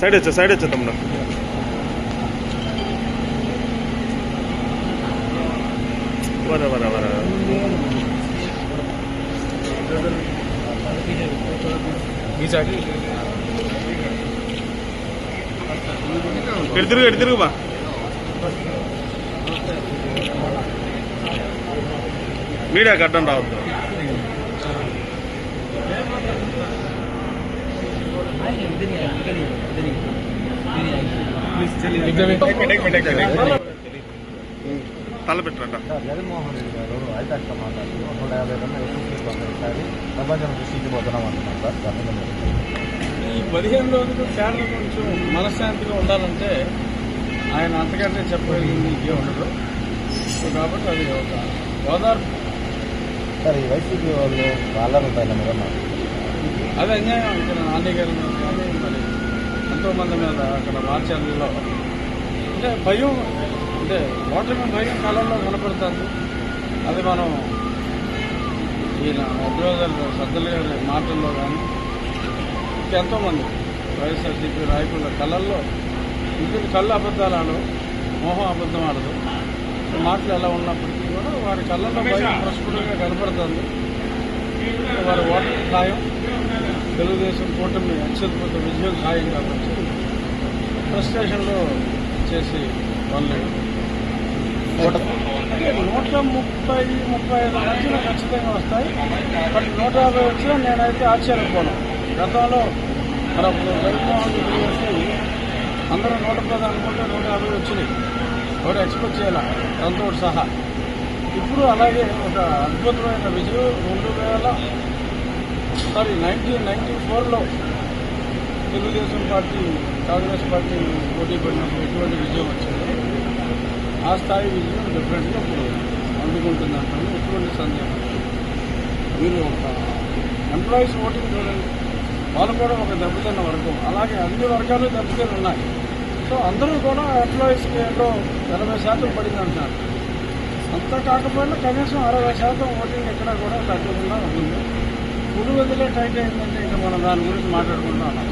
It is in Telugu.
સાઈડે છે સાઈડે છે તમને બરાબર બરાબર எடுத்துருக்கு எடுத்துருக்குப்பா வீடியோ கட்டண்டா வந்து. జగన్మోహన్ రెడ్డి గారు నూట యాభై కన్నా ఎక్కువ సీట్లు వస్తాయి ఈసారి ప్రపంచం సీట్లు పోతున్నాం అంటున్నారు సార్ ఈ పదిహేను రోజులు కేరళ కొంచెం మనశ్శాంతిగా ఉండాలంటే ఆయన అంతకంటే చెప్పగలిగింది ఇంకే ఉండదు. సో కాబట్టి అది ఒక ఓదార్పు సార్ ఈ వైసీపీ వాళ్ళు వాళ్ళ పైన మీద అది అన్యాయం ఇక్కడ కానీ మరి ఎంతోమంది మీద అక్కడ మార్చాలలో. అంటే భయం అంటే ఓటమి భయం కాలంలో కనపడుతుంది అది మనం ఈయన అడ్వైజర్ సజ్జల గారి మాటల్లో కానీ ఎంతోమంది వైఎస్ఆర్సీపీ నాయకుల కళల్లో ఇంటికి కళ్ళు అబద్ధాలు ఆడవు మోహం అబద్ధం ఆడదు. మాటలు ఎలా ఉన్నప్పటికీ కూడా వారి కళ్ళల్లో భయం ప్రస్ఫుటంగా కనపడుతుంది. వారి ఓటర్ ఖాయం తెలుగుదేశం కూటమి అత్యద్భుత విజయం ఖాయం కాబట్టి ఫ్రస్ట్రేషన్లో చేసి వాళ్ళు నూట ముప్పై ముప్పై ఐదు మధ్యన ఖచ్చితంగా వస్తాయి. బట్ నూట యాభై వచ్చినా నేనైతే ఆశ్చర్యపోను. గతంలో మన జగన్మోహన్ రెడ్డి గారికి అందరూ నూట పది అనుకుంటే నూట యాభై వచ్చినాయి. ఎవరు ఎక్స్పెక్ట్ చేయాలి? దాంతో సహా. ఇప్పుడు అలాగే ఒక అద్భుతమైన విజయం. రెండు వేల సారీ నైన్టీన్ నైన్టీ ఫోర్లో తెలుగుదేశం పార్టీ కాంగ్రెస్ పార్టీ పోటీ పడినప్పుడు ఎటువంటి విజయం వచ్చింది? ఆ స్థాయి విజయం డిఫరెంట్గా ఇప్పుడు అందుకుంటుందంటాను ఎటువంటి సందేహం మీరు ఒక ఎంప్లాయీస్ ఓటింగ్ చూడండి. వాళ్ళు కూడా ఒక దెబ్బతిన్న వర్గం. అలాగే అన్ని వర్గాలు దెబ్బతిని ఉన్నాయి. సో అందరూ కూడా ఎంప్లాయీస్లో ఎనభై శాతం పడింది అంటారు అంతా కాకపోయినా కనీసం అరవై శాతం ఓటింగ్ ఎక్కడ కూడా తగ్గకుండా ఉంది. పుడు వదిలే టైట్ అయిందంటే ఇంకా మనం దాని గురించి మాట్లాడుకుంటా ఉన్నాం